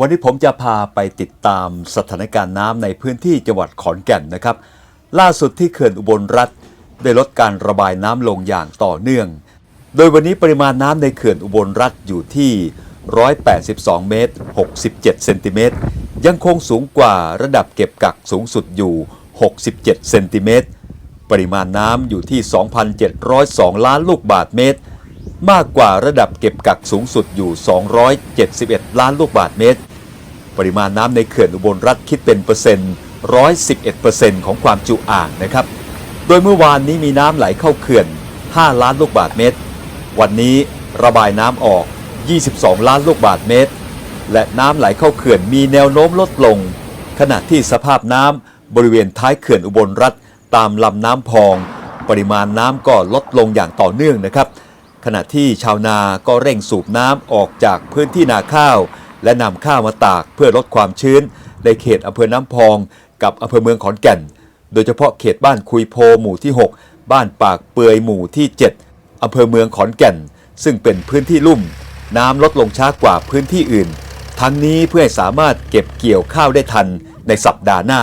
วันนี้ผมจะพาไปติดตามสถานการณ์น้ำในพื้นที่จังหวัดขอนแก่นนะครับ ล่าสุดที่เขื่อนอุบลรัฐได้ลดการระบายน้ำลงอย่างต่อเนื่อง โดยวันนี้ปริมาณน้ำในเขื่อนอุบลรัฐอยู่ที่ 182 เมตร 67 เซนติเมตร ยังคงสูงกว่าระดับเก็บกักสูงสุดอยู่ 67 เซนติเมตร ปริมาณน้ำอยู่ที่ 2,702 ล้านลูกบาทเมตร มากกว่าระดับเก็บกักสูงสุดอยู่ 271 ล้านลูกบาทเมตร ปริมาณน้ำในเขื่อนอุบลรัฐคิดเป็นเปอร์เซ็นต์ 111เปอร์เซ็นต์ของความจุอ่างนะครับ โดยเมื่อวานนี้มีน้ำไหลเข้าเขื่อน 5 ล้านลูกบาทเมตร วันนี้ระบายน้ำออก 22 ล้านลูกบาทเมตร และน้ำไหลเข้าเขื่อนมีแนวโน้มลดลง ขณะที่สภาพน้ำบริเวณท้ายเขื่อนอุบลรัฐตามลำน้ำพอง ปริมาณน้ำก็ลดลงอย่างต่อเนื่องนะครับ ขณะที่ชาวนาก็เร่งสูบน้ำออกจากพื้นที่นาข้าว และนำข้าวมาตากเพื่อลดความชื้น ในเขตอำเภอน้ำพอง กับอำเภอเมืองขอนแก่น โดยเฉพาะเขตบ้านคุยโพหมู่ที่ 6 บ้านปากเปือยหมู่ที่ 7อำเภอเมืองขอนแก่น ซึ่งเป็นพื้นที่ลุ่ม น้ำลดลงช้ากว่าพื้นที่อื่น ทั้งนี้เพื่อให้สามารถเก็บเกี่ยวข้าวได้ทันในสัปดาห์หน้า